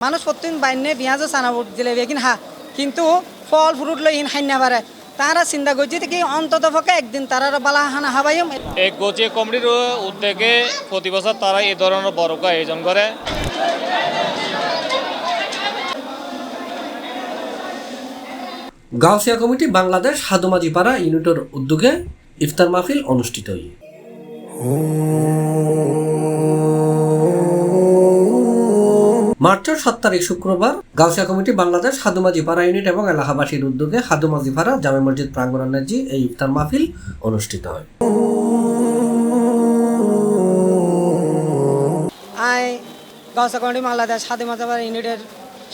মানুষ প্রতিদিন বাইনে পেঁয়াজও চানা বুট দিলে বেগিন হা কিন্তু ফল ফ্রুট লই ইন খাইনা পারে তারা চিন্তা করছে কি অন্তত পক্ষে একদিন তারা বালা হানা হাবাইম এই গোচে কমিটির উদ্যোগে প্রতি বছর তারা এই ধরনের বড়কা আয়োজন করে গাউসিয়া কমিটি বাংলাদেশ হাদুমাজিপাড়া ইউনিটের উদ্যোগে ইফতার মাহফিল অনুষ্ঠিত মার্চের সাত তারিখ শুক্রবার গাউসিয়া কমিটি বাংলাদেশ হাদুমাজিপাড়া ইউনিট এবং এলাহাবাসীর উদ্যোগে হাদুমাজিপাড়া জামে মসজিদ প্রাঙ্গণে জি এই ইফতার মাহফিল অনুষ্ঠিত হয়। আই গাঁওসা কমিটি বাংলাদেশ সাদী মাজাবার ইউনিটের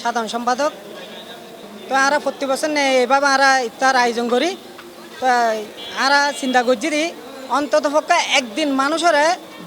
সাধারণ সম্পাদক। তো আমরা প্রতি বছর এভাবে আমরা ইফতার আয়োজন করি। তো আমরা চিন্তা করছি অন্তত পক্ষে একদিন মানুষের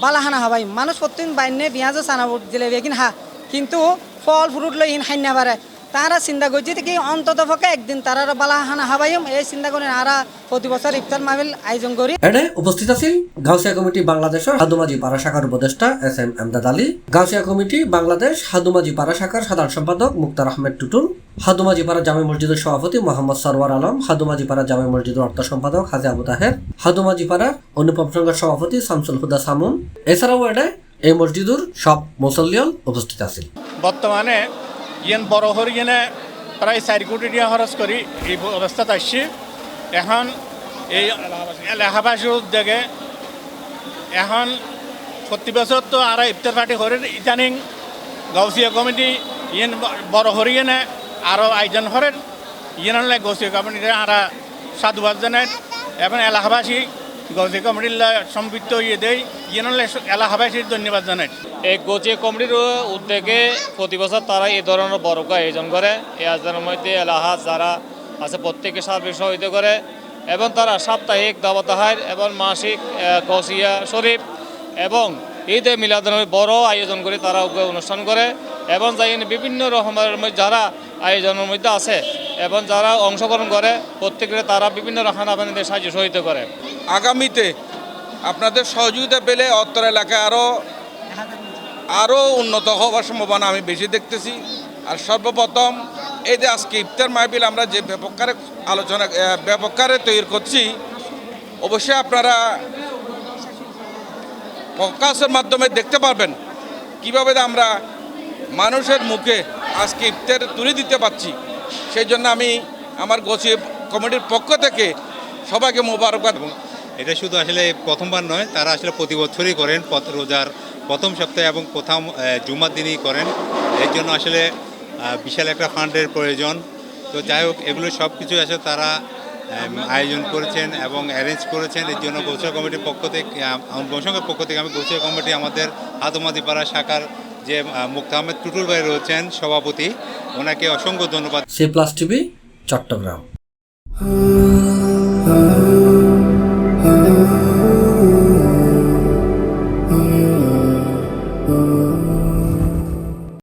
বালাহানা হবাই। মানুষ প্রতিদিন বাইনে পেঁয়াজও চানা বুট দিলে বেগিন হা কিন্তু ফল ফ্রুট লই ইন খাইনা পারে তারা চিন্তা করছি কি অন্তত পক্ষে একদিন তারা বালাহানা হবাইম, এই চিন্তা করে আমরা প্রতি বছর ইফতার মাহফিল আয়োজন করি। এনে উপস্থিত আছেন গাউসিয়া কমিটি বাংলাদেশের হাদুমাজি পাড়া শাখার উপদেষ্টা S M Emdad Ali, Gausia committee Bangladesh Hadumajipara শাখার সাধারণ সম্পাদক মুক্তার আহমেদ টুটুল, হাদুমাজি পাড়া জামে মসজিদের সভাপতি মোহাম্মদ সরওয়ার আলম, হাদুমাজি পাড়া জামে মসজিদের অর্থ সম্পাদক হাজি আবু তাহের, হাদুমাজি পাড়ার অনুপম সংঘের সভাপতি শামসুল হুদা সামুন। এছাড়াও এনে এই মসজিদুর সব মুসল্লিয়ন উপস্থিত আছেন। বর্তমানে ইয়েন বড় হরিয়েনে প্রায় চারি কোটি টাকা খরচ করি এই অবস্থাত আসছি এখন এই এলাহাবাসীর উদ্যোগে এখন প্রতি বছর তো আর ইফতার পার্টি করে ইদানিং গাউসিয়া কমিটি ইয়েন বড় হরিয়েনে আরও আয়োজন করেন। ইয়েন হলে গাউসিয়া কমিটিতে আর সাধুবাদ জানায় এবং এলাহাবাসী গাউসিয়া কমিটির সম্পৃক্ত ইয়ে দেয়। ইয়েন হলে এলাহাবাসীর ধন্যবাদ জানায় এই গোচে কমিটির উদ্যোগে প্রতি বছর তারা এই ধরনের বড়কা আয়োজন করে। এই আয়োজনের মধ্যে এলাহা যারা আছে প্রত্যেকে সার্বিক সহযোগিতা করে এবং তারা সাপ্তাহিক দাবাতাহার এবং মাসিক গসিয়া শরীফ এবং ঈদে মিলাদনবী বড় আয়োজন করে তারা অনুষ্ঠান করে এবং যাই বিভিন্ন রকমের যারা আয়োজনের মধ্যে আছে এবং যারা অংশগ্রহণ করে, প্রত্যেকের তারা বিভিন্ন রকম আপনাদের সাহায্য সহযোগিতা করে। আগামীতে আপনাদের সহযোগিতা পেলে অত্তর এলাকায় আরও আরও উন্নত হওয়ার সম্ভাবনা আমি বেশি দেখতেছি। আর সর্বপ্রথম এই যে আজকে ইফতার মাহবিল আমরা যে ব্যাপকারে আলোচনা ব্যাপকারে তৈরি করছি, অবশ্যই আপনারা প্রকাশের মাধ্যমে দেখতে পারবেন কীভাবে আমরা মানুষের মুখে আজকে ইফতার তুলে দিতে পারছি। সেই জন্য আমি আমার গোছি কমিটির পক্ষ থেকে সবাইকে মোবারকবাদ এটা শুধু আসলে প্রথমবার নয় তারা আসলে প্রতি বছরই করেন রোজার প্রথম সপ্তাহে এবং প্রথম জুমার দিনই করেন। এর জন্য আসলে বিশাল একটা ফান্ডের প্রয়োজন। তো যাই হোক এগুলো সব কিছু আসলে তারা আয়োজন করেছেন এবং অ্যারেঞ্জ করেছেন। এর জন্য গৌসিয়া কমিটির পক্ষ থেকে আম, পক্ষ থেকে আমি গৌসিয়া কমিটি আমাদের হাতমাদিপাড়া শাখার যে মুক্তা আহমেদ টুটুল ভাই রয়েছেন সভাপতি ওনাকে অসংখ্য ধন্যবাদ। C plus TV Chattogram.